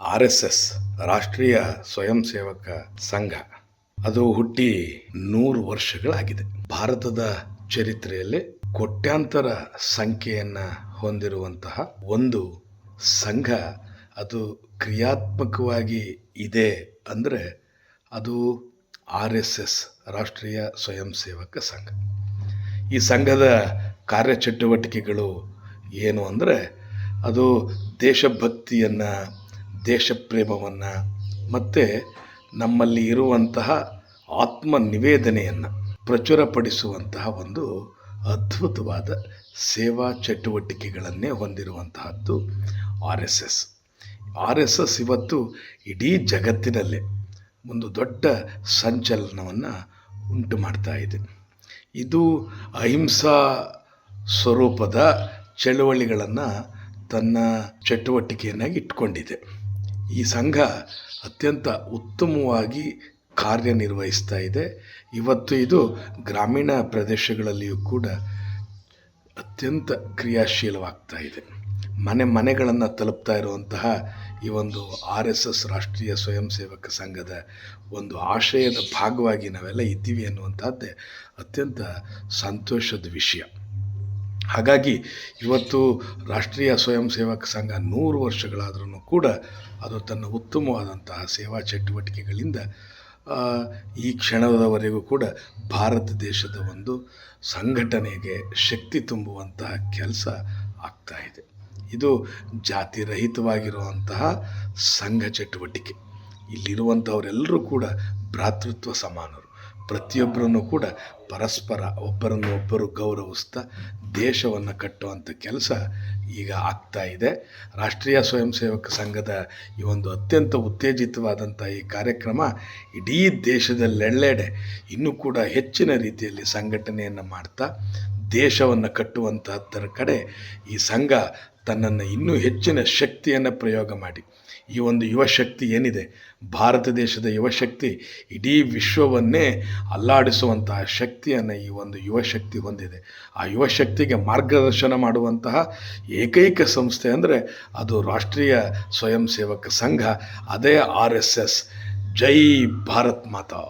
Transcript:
R S S ರಾಷ್ಟ್ರೀಯ ಸ್ವಯಂ ಸೇವಕ ಸಂಘ. ಅದು ಹುಟ್ಟಿ ನೂರು ವರ್ಷಗಳಾಗಿದೆ. ಭಾರತದ ಚರಿತ್ರೆಯಲ್ಲಿ ಕೋಟ್ಯಾಂತರ ಸಂಖ್ಯೆಯನ್ನು ಹೊಂದಿರುವಂತಹ ಒಂದು ಸಂಘ ಅದು ಕ್ರಿಯಾತ್ಮಕವಾಗಿ ಇದೆ ಅಂದರೆ ಅದು ಆರ್ ಎಸ್ ಎಸ್ ರಾಷ್ಟ್ರೀಯ ಸ್ವಯಂ ಸೇವಕ ಸಂಘ. ಈ ಸಂಘದ ಕಾರ್ಯಚಟುವಟಿಕೆಗಳು ಏನು ಅಂದರೆ ಅದು ದೇಶಭಕ್ತಿಯನ್ನು ದೇಶಪ್ರೇಮವನ್ನು, ಮತ್ತು ನಮ್ಮಲ್ಲಿ ಇರುವಂತಹ ಆತ್ಮ ನಿವೇದನೆಯನ್ನು ಪ್ರಚುರಪಡಿಸುವಂತಹ ಒಂದು ಅದ್ಭುತವಾದ ಸೇವಾ ಚಟುವಟಿಕೆಗಳನ್ನೇ ಹೊಂದಿರುವಂತಹದ್ದು R S S. R S S ಇವತ್ತು ಇಡೀ ಜಗತ್ತಿನಲ್ಲೇ ಒಂದು ದೊಡ್ಡ ಸಂಚಲನವನ್ನು ಉಂಟು ಮಾಡ್ತಾ ಇದೆ. ಇದು ಅಹಿಂಸಾ ಸ್ವರೂಪದ ಚಳುವಳಿಗಳನ್ನು ತನ್ನ ಚಟುವಟಿಕೆಯನ್ನಾಗಿ ಇಟ್ಕೊಂಡಿದೆ. ಈ ಸಂಘ ಅತ್ಯಂತ ಉತ್ತಮವಾಗಿ ಕಾರ್ಯನಿರ್ವಹಿಸ್ತಾ ಇದೆ. ಇವತ್ತು ಇದು ಗ್ರಾಮೀಣ ಪ್ರದೇಶಗಳಲ್ಲಿಯೂ ಕೂಡ ಅತ್ಯಂತ ಕ್ರಿಯಾಶೀಲವಾಗ್ತಾ ಇದೆ. ಮನೆ ಮನೆಗಳನ್ನು ತಲುಪ್ತಾ ಇರುವಂತಹ ಈ ಒಂದು ಆರ್ ಎಸ್ ಎಸ್ ರಾಷ್ಟ್ರೀಯ ಸ್ವಯಂ ಸೇವಕ ಸಂಘದ ಒಂದು ಆಶಯದ ಭಾಗವಾಗಿ ನಾವೆಲ್ಲ ಇದ್ದೀವಿ ಅನ್ನುವಂಥದ್ದೇ ಅತ್ಯಂತ ಸಂತೋಷದ ವಿಷಯ. ಹಾಗಾಗಿ ಇವತ್ತು ರಾಷ್ಟ್ರೀಯ ಸ್ವಯಂ ಸೇವಕ ಸಂಘ ನೂರು ವರ್ಷಗಳಾದ್ರೂ ಕೂಡ ಅದು ತನ್ನ ಉತ್ತಮವಾದಂತಹ ಸೇವಾ ಚಟುವಟಿಕೆಗಳಿಂದ ಈ ಕ್ಷಣದವರೆಗೂ ಕೂಡ ಭಾರತ ದೇಶದ ಒಂದು ಸಂಘಟನೆಗೆ ಶಕ್ತಿ ತುಂಬುವಂತಹ ಕೆಲಸ ಆಗ್ತಾ ಇದೆ. ಇದು ಜಾತಿ ರಹಿತವಾಗಿರುವಂತಹ ಸಂಘ ಚಟುವಟಿಕೆ. ಇಲ್ಲಿರುವಂಥವರೆಲ್ಲರೂ ಕೂಡ ಭ್ರಾತೃತ್ವ ಸಮಾನರು. ಪ್ರತಿಯೊಬ್ಬರನ್ನು ಕೂಡ ಪರಸ್ಪರ ಒಬ್ಬರನ್ನು ಒಬ್ಬರು ಗೌರವಿಸ್ತಾ ದೇಶವನ್ನು ಕಟ್ಟುವಂಥ ಕೆಲಸ ಈಗ ಆಗ್ತಾ ಇದೆ. ರಾಷ್ಟ್ರೀಯ ಸ್ವಯಂ ಸೇವಕ ಸಂಘದ ಈ ಒಂದು ಅತ್ಯಂತ ಉತ್ತೇಜಿತವಾದಂಥ ಈ ಕಾರ್ಯಕ್ರಮ ಇಡೀ ದೇಶದಲ್ಲೆಲ್ಲೆಡೆ ಇನ್ನೂ ಕೂಡ ಹೆಚ್ಚಿನ ರೀತಿಯಲ್ಲಿ ಸಂಘಟನೆಯನ್ನು ಮಾಡ್ತಾ ದೇಶವನ್ನು ಕಟ್ಟುವಂತಹದ್ದರ ಕಡೆ ಈ ಸಂಘ ತನ್ನನ್ನು ಇನ್ನೂ ಹೆಚ್ಚಿನ ಶಕ್ತಿಯನ್ನು ಪ್ರಯೋಗ ಮಾಡಿ. ಈ ಒಂದು ಯುವಶಕ್ತಿ ಏನಿದೆ? ಭಾರತ ದೇಶದ ಯುವಶಕ್ತಿ ಇಡೀ ವಿಶ್ವವನ್ನೇ ಅಲ್ಲಾಡಿಸುವಂತಹ ಶಕ್ತಿಯನ್ನು ಈ ಒಂದು ಯುವಶಕ್ತಿ ಹೊಂದಿದೆ. ಆ ಯುವಶಕ್ತಿಗೆ ಮಾರ್ಗದರ್ಶನ ಮಾಡುವಂತಹ ಏಕೈಕ ಸಂಸ್ಥೆ ಅಂದರೆ ಅದು ರಾಷ್ಟ್ರೀಯ ಸ್ವಯಂ ಸೇವಕ ಸಂಘ, ಅದೇ ಆರ್ ಎಸ್ ಎಸ್. ಜೈ ಭಾರತ್ ಮಾತಾ.